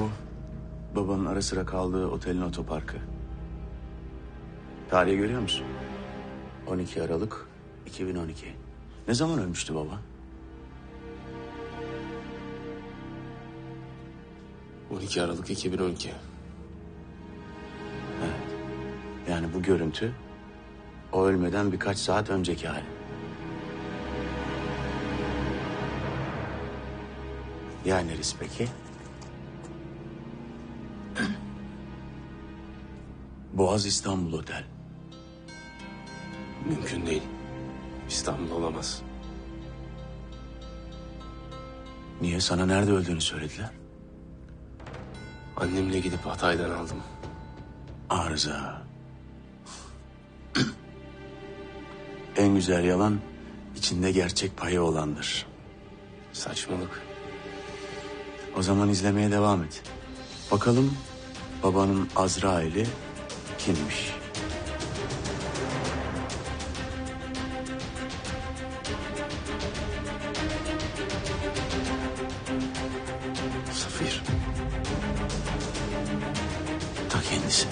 bu babanın ara sıra kaldığı otelin otoparkı. Tarihi görüyor musun? 12 Aralık 2012. Ne zaman ölmüştü baba? 12 Aralık 2012. Yani bu görüntü o ölmeden birkaç saat önceki hali. Ya neresi peki? Boğaz İstanbul Otel. Mümkün değil. İstanbul olamaz. Niye sana nerede öldüğünü söylediler? Annemle gidip Hatay'dan aldım. Arıza. en güzel yalan içinde gerçek payı olandır. Saçmalık. O zaman izlemeye devam et. Bakalım babanın Azrail'i kimmiş? Safir. Ta kendisi.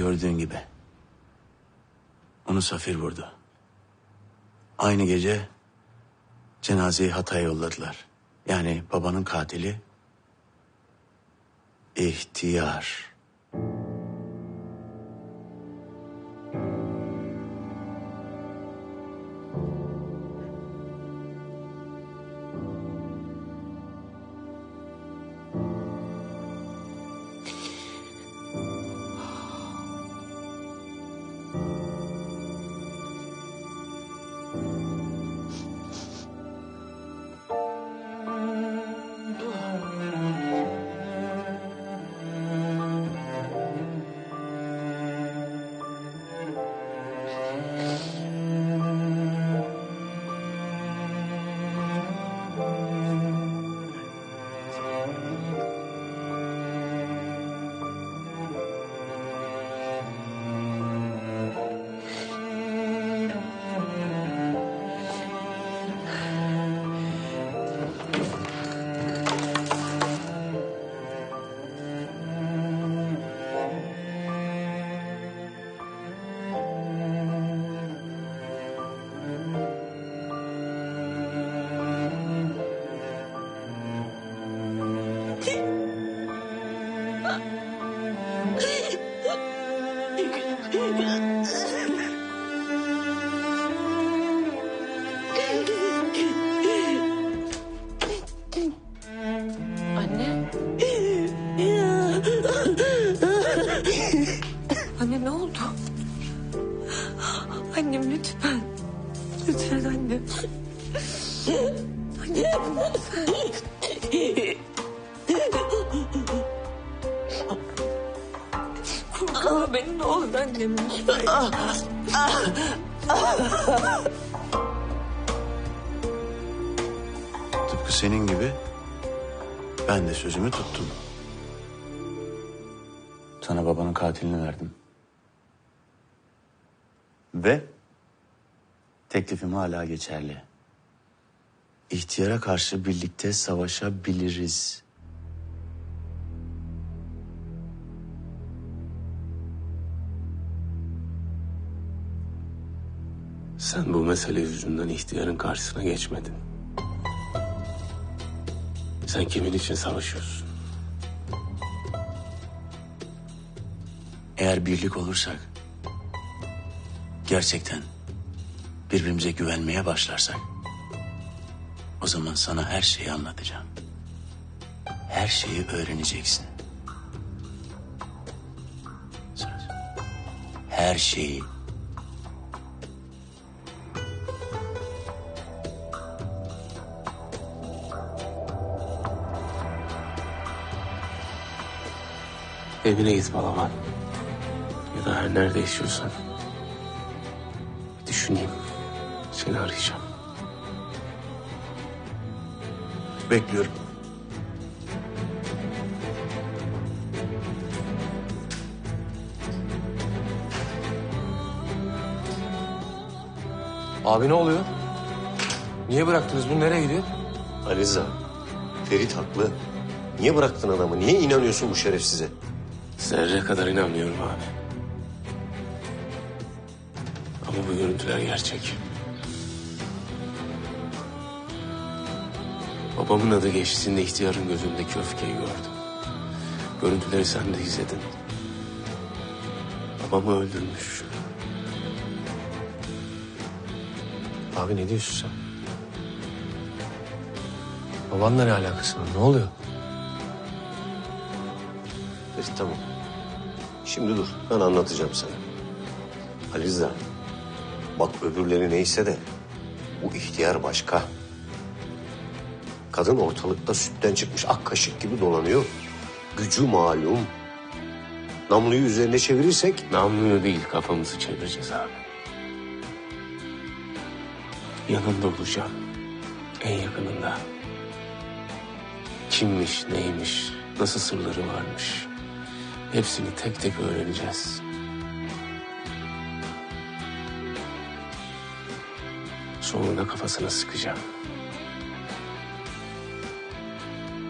Gördüğün gibi. Onu Safir vurdu. Aynı gece cenazeyi Hatay'a yolladılar. Yani babanın katili İhtiyar. Anne. Anne ne oldu? Annem lütfen. Lütfen anne. Anne lütfen. Beni ne olur annem lütfen. Tıpkı senin gibi ben de sözümü tuttum. Sana babanın katilini verdim. Ve teklifim hala geçerli. İhtiyara karşı birlikte savaşabiliriz. Sen bu mesele yüzünden ihtiyarın karşısına geçmedin. Sen kimin için savaşıyorsun? Eğer birlik olursak, gerçekten birbirimize güvenmeye başlarsak, o zaman sana her şeyi anlatacağım. Her şeyi öğreneceksin. Her şeyi. Evine git Balaban. Ya da her nerede yaşıyorsan. Bir düşüneyim. Seni arayacağım. Bekliyorum. Abi ne oluyor? Niye bıraktınız bunu? Nereye gidiyor? Ali Rıza, Ferit haklı. Niye bıraktın adamı? Niye inanıyorsun bu şerefsize? Zerre kadar inanmıyorum abi. Ama bu görüntüler gerçek. Babamın adı geçtiğinde ihtiyarın gözündeki öfkeyi gördüm. Görüntüleri sen de izledin. Babamı öldürmüş. Abi ne diyorsun sen? Babanla ne alakası var? Ne oluyor? Ferit tamam. Şimdi dur, ben anlatacağım sana. Ali Rıza, bak öbürleri neyse de bu ihtiyar başka. Kadın ortalıkta sütten çıkmış ak kaşık gibi dolanıyor. Gücü malum. Namluyu üzerine çevirirsek Namluyu değil kafamızı çevireceğiz abi. Yanında olacağım. En yakınında. Kimmiş, neymiş, nasıl sırları varmış. Hepsini tek tek öğreneceğiz. Sonra da kafasına sıkacağım.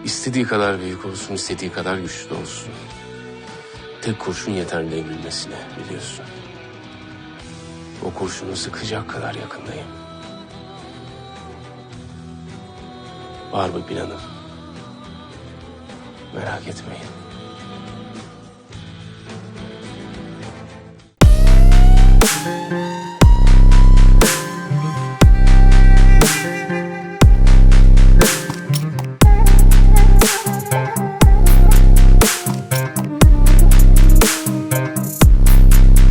İstediği kadar büyük olsun, istediği kadar güçlü olsun. Tek kurşun yeter devrilmesine biliyorsun. O kurşunu sıkacak kadar yakındayım. Var bir planım. Merak etmeyin.